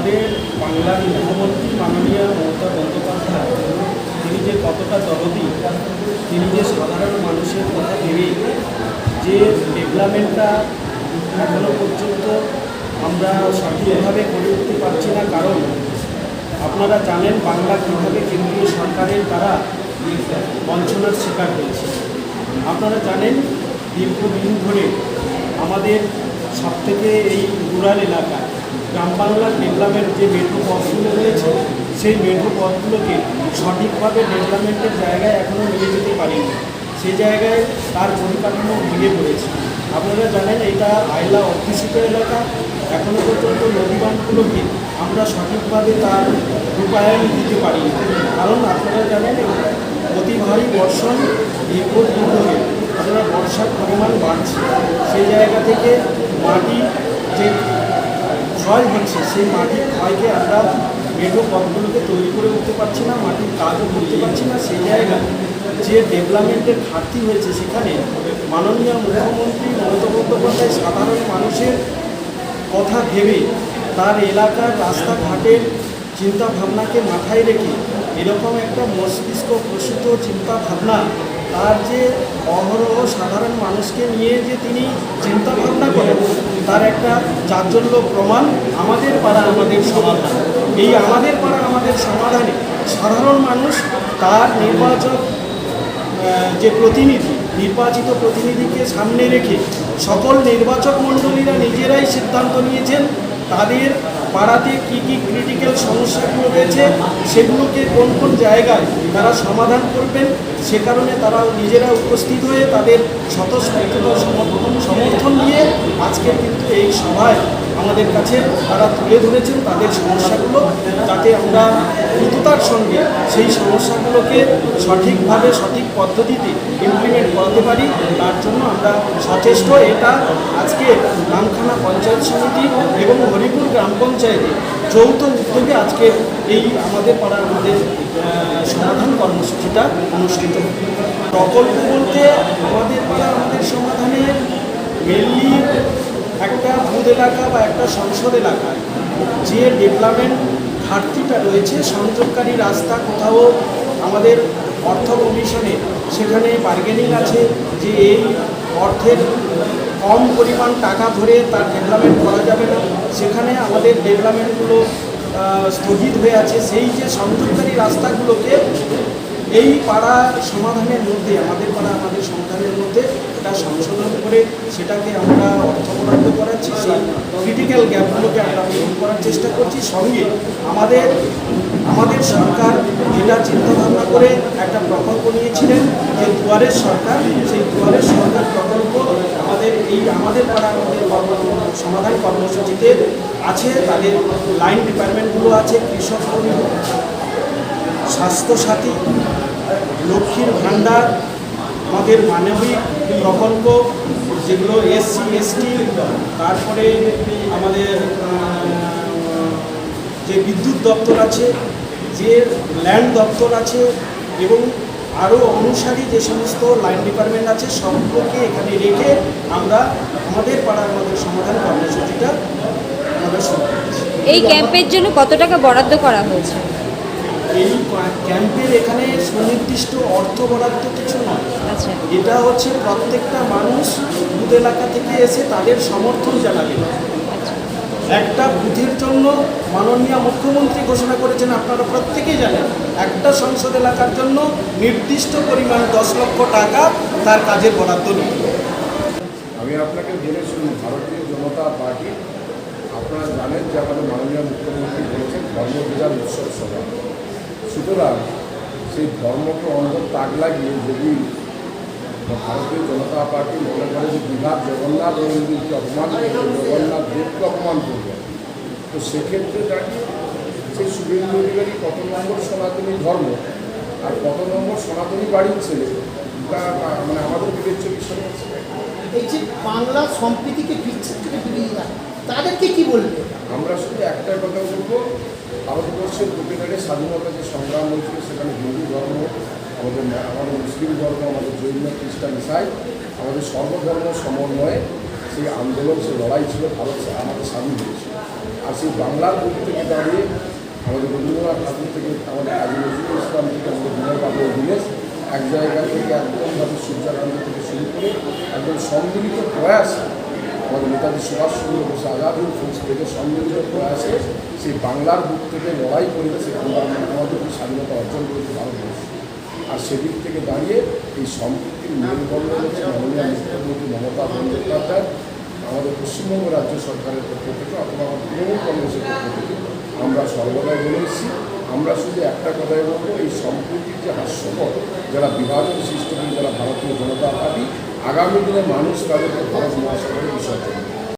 আমাদের বাংলার মুখ্যমন্ত্রী মাননীয় মমতা বন্দ্যোপাধ্যায়, তিনি যে কতটা দরদি তিনি যে সাধারণ মানুষের কথা ভেবে যে ডেভেলপমেন্টটা এখনও পর্যন্ত আমরা সঠিকভাবে করে উঠতে পারছি না, কারণ আপনারা জানেন বাংলা কীভাবে কেন্দ্রীয় সরকারের দ্বারা বঞ্চনার শিকার হয়েছে। আপনারা জানেন দীর্ঘদিন ধরে আমাদের সবথেকে এই রুরাল এলাকায় গ্রাম বাংলার ডেভেলপমেন্ট যে মেট্রো পথগুলো রয়েছে, সেই মেট্রো পথগুলোকে সঠিকভাবে ডেভেলপমেন্টের জায়গায় এখনও নিয়ে যেতে পারিনি। সেই জায়গায় তার পরিকাঠামো ভেঙে পড়েছে। আপনারা জানেন, এটা আইলা অধ্যুষিত এলাকা। এখনও পর্যন্ত নদীবান্ধগুলোকে আমরা সঠিকভাবে তার রূপায়ণ দিতে পারি কারণ আপনারা জানেন অতি ভারী বর্ষণ দীর্ঘদিন ধরে আপনারা বর্ষার পরিমাণ বাড়ছে। সেই জায়গা থেকে মাটি যে ক্ষয় হচ্ছে। সেই মাটির ক্ষয়কে আমরা মেঠো পথগুলোকে তৈরি করে উঠতে পারছি না, মাটির কাজও করতে পারছি না। সেই জায়গায় যে ডেভেলপমেন্টের ঘাটতি হয়েছে সেখানে মাননীয় মুখ্যমন্ত্রী মমতা বন্দ্যোপাধ্যায় সাধারণ মানুষের কথা ভেবে তার এলাকার রাস্তাঘাটের চিন্তাভাবনাকে মাথায় রেখে এরকম একটা মস্তিষ্ক প্রসূত চিন্তা ভাবনা তার যে অহরহ সাধারণ মানুষকে নিয়ে যে তিনি চিন্তা ভাবনা করেন, তার একটা চাঞ্চল্য প্রমাণ আমাদের পাড়া আমাদের সমাধান। এই আমাদের পাড়া আমাদের সমাধানে সাধারণ মানুষ তার নির্বাচক যে প্রতিনিধি, নির্বাচিত প্রতিনিধিকে সামনে রেখে সকল নির্বাচক মণ্ডলীরা নিজেরাই সিদ্ধান্ত নিয়েছেন, তাদের পাড়াতে কি কি ক্রিটিক্যাল সমস্যাগুলো রয়েছে, সেগুলোকে কোন কোন জায়গায় তারা সমাধান করবেন, সে কারণে তারা নিজেরা উপস্থিত হয়ে তাদের স্বতঃস্ফূর্ত সমর্থন সমর্থন দিয়ে আজকে কিন্তু এই সভায় আমাদের কাছে তারা তুলে ধরেছেন তাদের সমস্যাগুলো যাতে আমরা দ্রুততার সঙ্গে সেই সমস্যাগুলোকে সঠিকভাবে, সঠিক পদ্ধতিতে ইমপ্লিমেন্ট করাতে পারি, তার জন্য আমরা সচেষ্ট। এটা আজকে নামখানা পঞ্চায়েত সমিতি এবং হরিপুর গ্রাম পঞ্চায়েতে যৌথ উদ্যোগে আজকে এই আমাদের পাড়া আমাদের সমাধান কর্মসূচিটা অনুষ্ঠিত প্রকল্প বলতে আমাদের পাড়া আমাদের সমাধানের মেনলি একটা বুথ এলাকা বা একটা সংসদ এলাকায় যে ডেভেলপমেন্ট ঘাটতিটা রয়েছে, সংযোগকারী রাস্তা কোথাও আমাদের অর্থ কমিশনে সেখানে বার্গেনিং আছে যে এই অর্থের কম পরিমাণ টাকা ধরে তার ডেভেলপমেন্ট করা যাবে না। সেখানে আমাদের ডেভেলপমেন্টগুলো স্থগিত হয়ে আছে। সেই যে সংযোগকারী রাস্তাগুলোকে এই পাড়া সমাধানের মধ্যে, আমাদের পাড়া, আমাদের সমাধানের মধ্যে এটা সংশোধন করে সেটাকে আমরা অর্থ বরাদ্দ করাচ্ছি, সেই ক্রিটিক্যাল গ্যাপগুলোকে আমরা পূরণ করার চেষ্টা করছি। সঙ্গে আমাদের আমাদের সরকার যেটা চিন্তাভাবনা করে একটা প্রকল্প নিয়েছিলেন যে দুয়ারের সরকার, সেই দুয়ারের সরকার প্রকল্প আমাদের এই, আমাদের পাড়া, আমাদের সমাধান কর্মসূচিতে আছে, তাদের লাইন ডিপার্টমেন্টগুলো আছে, কৃষক স্বাস্থ্যসাথী লক্ষ্মীর ভাণ্ডার, আমাদের মানবিক প্রকল্প, যেগুলো এসসি এসটি তারপরে আমাদের যে বিদ্যুৎ দপ্তর আছে, যে ল্যান্ড দপ্তর আছে, এবং আরও অনুসারী যে সমস্ত লাইন ডিপার্টমেন্ট আছে, সবগুলোকে এখানে রেখে আমরা আমাদের পাড়ার আমাদের সমাধান কর্মসূচিটা করেছি। এই ক্যাম্পের জন্য কত টাকা বরাদ্দ করা হয়েছে? এই ক্যাম্পের এখানে সুনির্দিষ্ট অর্থ বরাদ্দ কিছু নয়। আচ্ছা। এটা হচ্ছে প্রত্যেকটা মানুষ বুথ এলাকা থেকে এসে তাদের সমর্থন জানাবে। আচ্ছা। একটা বুথের জন্য মাননীয় মুখ্যমন্ত্রী ঘোষণা করেছেন আপনারা প্রত্যেকেই জানেন একটা সংসদ এলাকার জন্য নির্দিষ্ট পরিমাণ দশ লক্ষ টাকা তার কাজের বরাদ্দ নেই। আমি আপনাকে জেনে শুনি ভারতীয় জনতা পার্টি আপনারা জানেন যে আমাদের মাননীয় মুখ্যমন্ত্রী বলেছেন ধর্মপূজার উৎসব সভা। সুতরাং সেই ধর্মকে অন্তর তাক লাগিয়ে যদি ভারতীয় জনতা পার্টি মনে করে যে বিহার জগন্নাথ মন্দিরকে অপমান করবে, জগন্নাথ দেবকে অপমান করবে, তো সেক্ষেত্রে দাঁড়িয়ে সেই শুভেন্দু অধিকারী কত নম্বর সনাতনী ধর্ম আর কত নম্বর সনাতনী বাড়ির ছেলে, তা মানে আমাদের বিবেচ্য বিষয় এই যে বাংলা সম্প্রীতিকে বিচ্ছেদ থেকে ফিরিয়ে দেয় তাদেরকে কি বলবে? আমরা শুধু একটাই কথা বলব, ভারতবর্ষের বুকেটারে স্বাধীনতা যে সংগ্রাম হয়েছিল, সেখানে হিন্দু ধর্ম, আমাদের আমাদের মুসলিম ধর্ম, আমাদের জৈন, খ্রিস্টান ইসাই, আমাদের সর্বধর্ম সমন্বয়ে সেই আন্দোলন সে লড়াই ছিল, ভারত আমাদের স্বাধীন হয়েছিল। আর সেই বাংলার বুক থেকে দাঁড়িয়ে আমাদের রবীন্দ্রনাথ ঠাকুর থেকে আমাদের কাজী নজরুল ইসলাম থেকে আমাদের বিনয় বাবু দীনেশ এক জায়গা থেকে একদমভাবে সূর্যাকান্ত থেকে শুরু করে একদম সম্মিলিত প্রয়াস আমাদের নেতাজি সুভাষচন্দ্র বোস আজাদুল থেকে সম্মিলিত প্রয়াসে সেই বাংলার বুক থেকে লড়াই করে সেই বাংলার আমাদের স্বাধীনতা অর্জন করেছে ভারতবর্ষ। আর সেদিক থেকে দাঁড়িয়ে এই সম্পৃক্তির মেলবন্ধন হচ্ছে মাননীয় মুখ্যমন্ত্রী মমতা বন্দ্যোপাধ্যায়, আমাদের পশ্চিমবঙ্গ রাজ্য সরকারের পক্ষ থেকে অথবা আমাদের তৃণমূল কংগ্রেসের পক্ষ থেকে। আমরা সর্বদাই বলে এসেছি, আমরা শুধু একটা কথাই বলব, এই সম্প্রীতির যে হাস্যকর যারা বিভাজন সৃষ্টি করে যারা ভারতীয় জনতা পার্টি আগামী দিনে মানুষ তাদেরকে ভারত মহাসাগরে বিসর্জন।